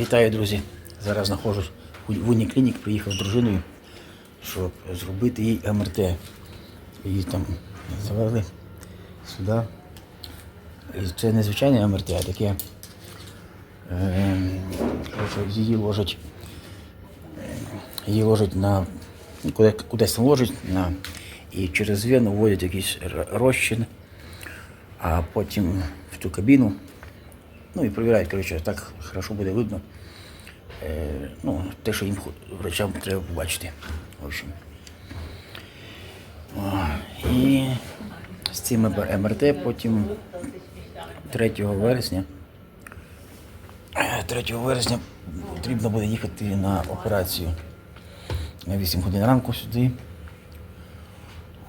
Вітаю, друзі! Зараз знаходжусь в Уніклінік, приїхав з дружиною, щоб зробити їй МРТ. Її там завели сюди. І це не звичайне МРТ, а таке. Е, її ложать. Її ложать на. Куди, кудись там на, і через вену вводять якийсь розчин, а потім в ту кабіну. Ну і перевіряють, коротше, так хорошо буде видно. Е, ну, те, що їм врачам треба побачити. В общем. О, і з цим МРТ потім 3 вересня. е, 3 вересня потрібно буде їхати на операцію на 8 годин ранку сюди.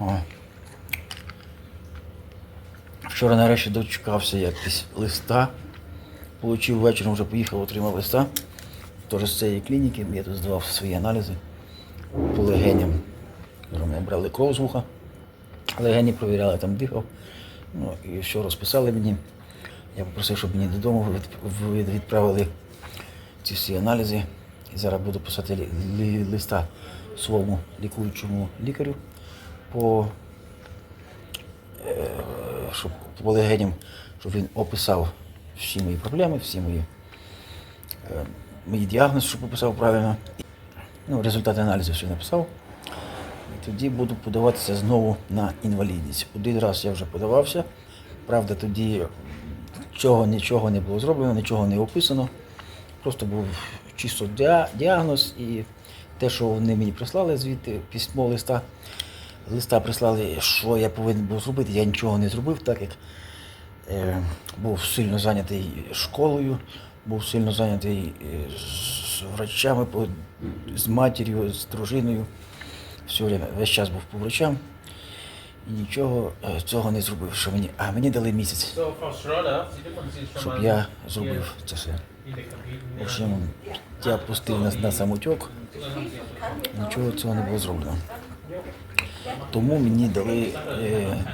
О. Вчора нарешті дочекався якось листа. Получив вечором, вже поїхав, отримав листа. Теж з цієї клініки, я тут здавав свої аналізи по легеням. Мене брали кров з вуха, легені провіряли, там дихав. Ну, і все розписали мені. Я попросив, щоб мені додому від- від- відправили ці всі аналізи. І зараз буду писати листа своєму лікуючому лікарю по щоб по легеням, щоб він описав всі мої проблеми, всі мої, е, мої діагнози, щоб описав правильно. Ну, результати аналізу все написав. І тоді буду подаватися знову на інвалідність. Один раз я вже подавався. Правда, тоді чого, нічого не було зроблено, нічого не описано. Просто був чисто діагноз і те, що вони мені прислали звідти письмо листа. Листа прислали, що я повинен був зробити. Я нічого не зробив, так як був сильно зайнятий школою, був сильно зайнятий е, з врачами, з матір'ю, з дружиною. Все время, весь час був по врачам. І нічого е, цього не зробив. Що мені, а мені дали місяць, щоб я зробив це все. В общем, я пустив на, на самотек, нічого цього не було зроблено. Тому мені дали е, е,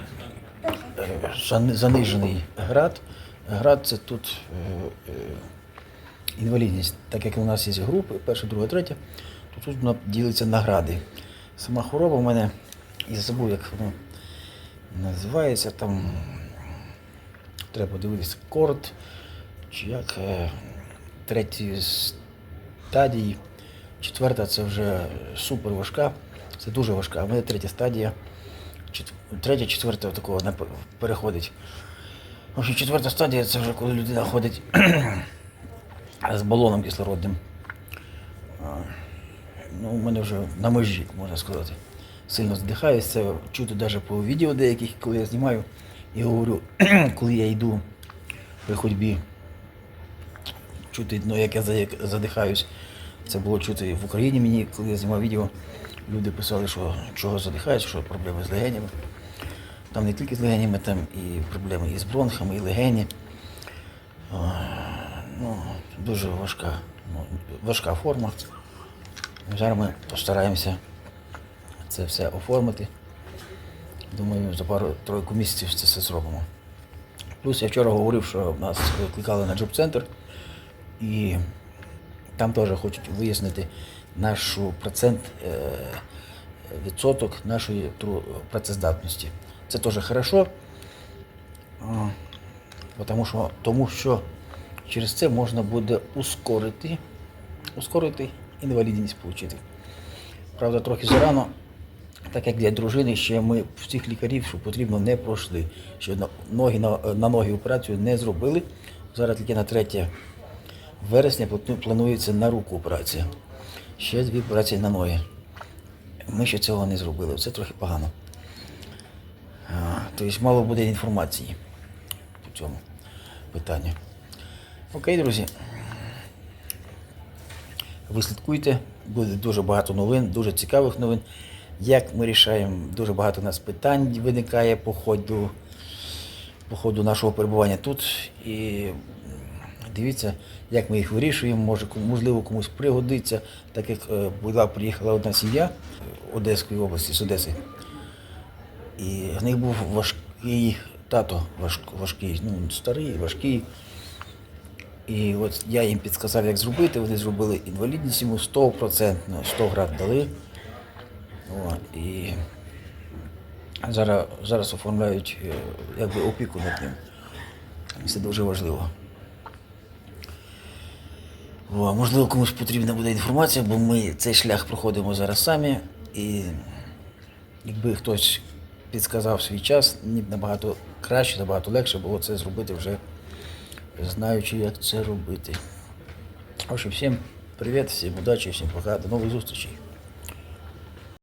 занижений град. Град це тут е, е, інвалідність. Так як у нас є групи, перша, друга, третя, то тут вона ділиться на гради. Сама хвороба в мене, я забув, як воно називається там. Треба дивитися корт, чи як е, третьої стадії. Четверта це вже супер важка, це дуже важка. А в мене третя стадія. Третя, четверта такого переходить. В общем, четверта стадія це вже коли людина ходить з балоном кислородним. Ну, у мене вже на межі, можна сказати. Сильно здихаюсь, це чути навіть по відео деяких, коли я знімаю і говорю, коли я йду при ходьбі, чути, ну, як я задихаюсь. Це було чути в Україні мені, коли я знімав відео. Люди писали, що чого задихають, що проблеми з легенями. Там не тільки з легенями, там і проблеми і з бронхами, і легені. Ну, дуже важка, ну, важка форма. Зараз ми постараємося це все оформити. Думаю, за пару-тройку місяців це все зробимо. Плюс я вчора говорив, що нас викликали на джоб-центр, і там теж хочуть вияснити нашу процент, е, відсоток нашої працездатності. Це теж хорошо, тому що, тому що через це можна буде ускорити, ускорити інвалідність отримати. Правда, трохи зарано, так як для дружини ще ми всіх лікарів, що потрібно, не пройшли. На ноги на, на ноги операцію не зробили. Зараз тільки на 3 вересня плану- планується на руку операція. Ще дві операції на ноги. Ми ще цього не зробили. Це трохи погано. Тобто мало буде інформації по цьому питанню. Окей, друзі. Ви слідкуйте, буде дуже багато новин, дуже цікавих новин. Як ми рішаємо, дуже багато у нас питань виникає по ходу, по ходу нашого перебування тут. І дивіться, як ми їх вирішуємо, може, можливо, комусь пригодиться, так як е, була, приїхала одна сім'я Одеської області, з Одеси. І в них був важкий тато, важкий, ну, старий, важкий. І от я їм підказав, як зробити. Вони зробили інвалідність йому 100%, 100 град дали. О, і зараз, зараз оформляють е, якби опіку над ним. Це дуже важливо. О, можливо, комусь потрібна буде інформація, бо ми цей шлях проходимо зараз самі. І якби хтось підсказав свій час, мені б набагато краще, набагато легше було це зробити вже знаючи, як це робити. Общем, всім привіт, всім удачі, всім пока, до нових зустрічей.